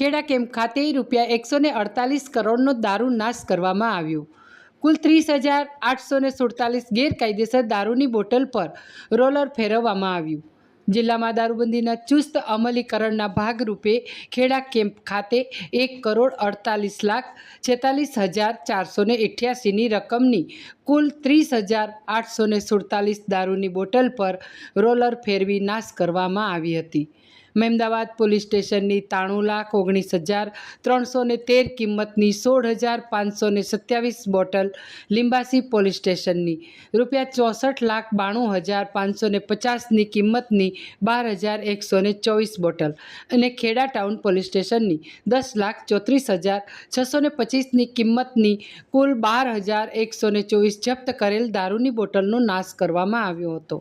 Kheda camp ખાતે રૂપિયા એકસો અડતાલીસ કરોડનો દારૂ નાશ કરવામાં આવ્યો? કુલ ત્રીસ હજાર આઠસો સુડતાલીસ ગેરકાયદેસર દારૂની બોટલ પર રોલર ફેરવવામાં આવ્યું. જિલ્લામાં દારૂબંધીના ચુસ્ત અમલીકરણના ભાગરૂપે ખેડા કેમ્પ ખાતે એક કરોડ અડતાલીસ લાખ છેતાલીસ હજાર ચારસો ને અઠ્યાસીની રકમની કુલ ત્રીસ હજાર આઠસો સુડતાલીસ દારૂની બોટલ પર રોલર ફેરવી નાશ કરવામાં આવી હતી. મહેમદાવાદ પોલીસ સ્ટેશનની ત્રાણું લાખ ઓગણીસ હજાર ત્રણસો તેર કિંમતની સોળ હજાર પાંચસો સત્યાવીસ બોટલ લિંબાસી પોલીસ સ્ટેશનની. રૂપિયા ચોસઠ લાખ બાણું હજાર પાંચસો પચાસની કિંમતની બાર હજાર એકસો ને ચોવીસ બોટલ અને ખેડા ટાઉન પોલીસ સ્ટેશનની દસ લાખ ચોત્રીસ હજાર છસો ને પચીસની કિંમતની કુલ બાર હજાર એકસો ચોવીસ જપ્ત કરેલ દારૂની બોટલનો નાશ કરવામાં આવ્યો હતો.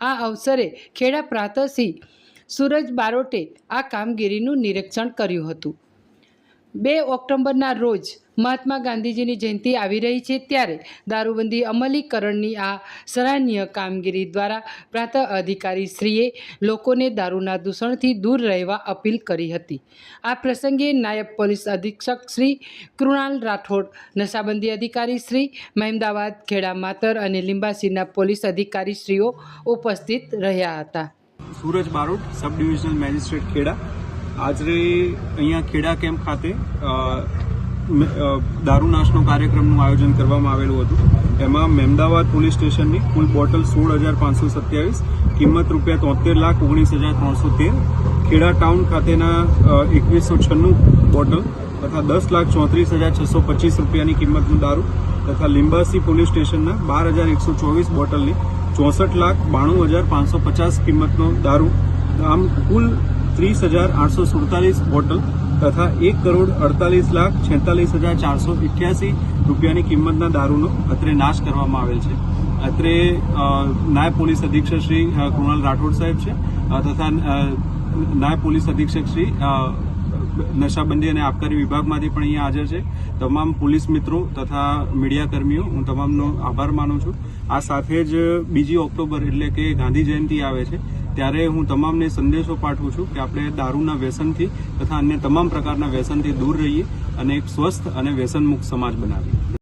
આ અવસરે ખેડા પ્રાંતસિંહ સૂરજ બારોટે આ કામગીરીનું નિરીક્ષણ કર્યું હતું. બે ઓક્ટોબરના રોજ મહાત્મા ગાંધીજીની જયંતિ આવી રહી છે ત્યારે દારૂબંધી અમલીકરણની આ સરાહનીય કામગીરી દ્વારા પ્રાંત અધિકારીશ્રીએ લોકોને દારૂના દૂષણથી દૂર રહેવા અપીલ કરી હતી. આ પ્રસંગે નાયબ પોલીસ અધિક્ષક શ્રી કૃણાલ રાઠોડ, નશાબંધી અધિકારી શ્રી મહેમદાવાદ ખેડા માતર અને લીંબાસીના પોલીસ અધિકારીશ્રીઓ ઉપસ્થિત રહ્યા હતા. Suraj Barot sub divisional magistrate Kheda. આજે અહીંયા ખેડા કેમ્પ ખાતે દારૂ નાશનો કાર્યક્રમનું આયોજન કરવામાં આવેલું હતું. એમાં મહેમદાવાદ પોલીસ સ્ટેશનની કુલ બોટલ સોળ હજાર પાંચસો સત્યાવીસ, કિંમત રૂપિયા તોતેર લાખ ઓગણીસ હજાર ત્રણસો તેર, ખેડા ટાઉન ખાતેના એકવીસો છન્નું બોટલ તથા દસ લાખ ચોત્રીસ હજાર છસો પચીસ રૂપિયાની કિંમતનું દારૂ તથા લિંબાસી પોલીસ સ્ટેશનના બાર હજાર એકસો ચોવીસ બોટલની ચોસઠ લાખ બાણું હજાર પાંચસો પચાસ કિંમતનો દારૂ. આમ કુલ ત્રીસ હજાર આઠસો સુડતાલીસ બોટલ તથા એક કરોડ અડતાલીસ લાખ છેતાલીસ હજાર ચારસો ઇઠ્યાસી રૂપિયાની કિંમતના દારૂનો અત્રે નાશ કરવામાં આવેલ છે. અત્રે નાયબ પોલીસ અધિક્ષક શ્રી કૃણાલ રાઠોડ સાહેબ છે તથા નાયબ પોલીસ અધિક્ષક શ્રી નશાબંધી અને આબકારી વિભાગમાંથી પણ અહીંયા હાજર છે. તમામ પોલીસ મિત્રો તથા મીડિયા કર્મીઓ, હું તમામનો આભાર માનું છું. આ સાથે જ બીજી ઓક્ટોબર એટલે કે ગાંધી જયંતિ આવે છે, ત્યારે હું તમામને સંદેશો પાઠવું છું કે આપણે દારૂના વ્યસનથી તથા અન્ય તમામ પ્રકારના વ્યસનથી દૂર રહીએ અને એક સ્વસ્થ અને વ્યસનમુક્ત સમાજ બનાવીએ.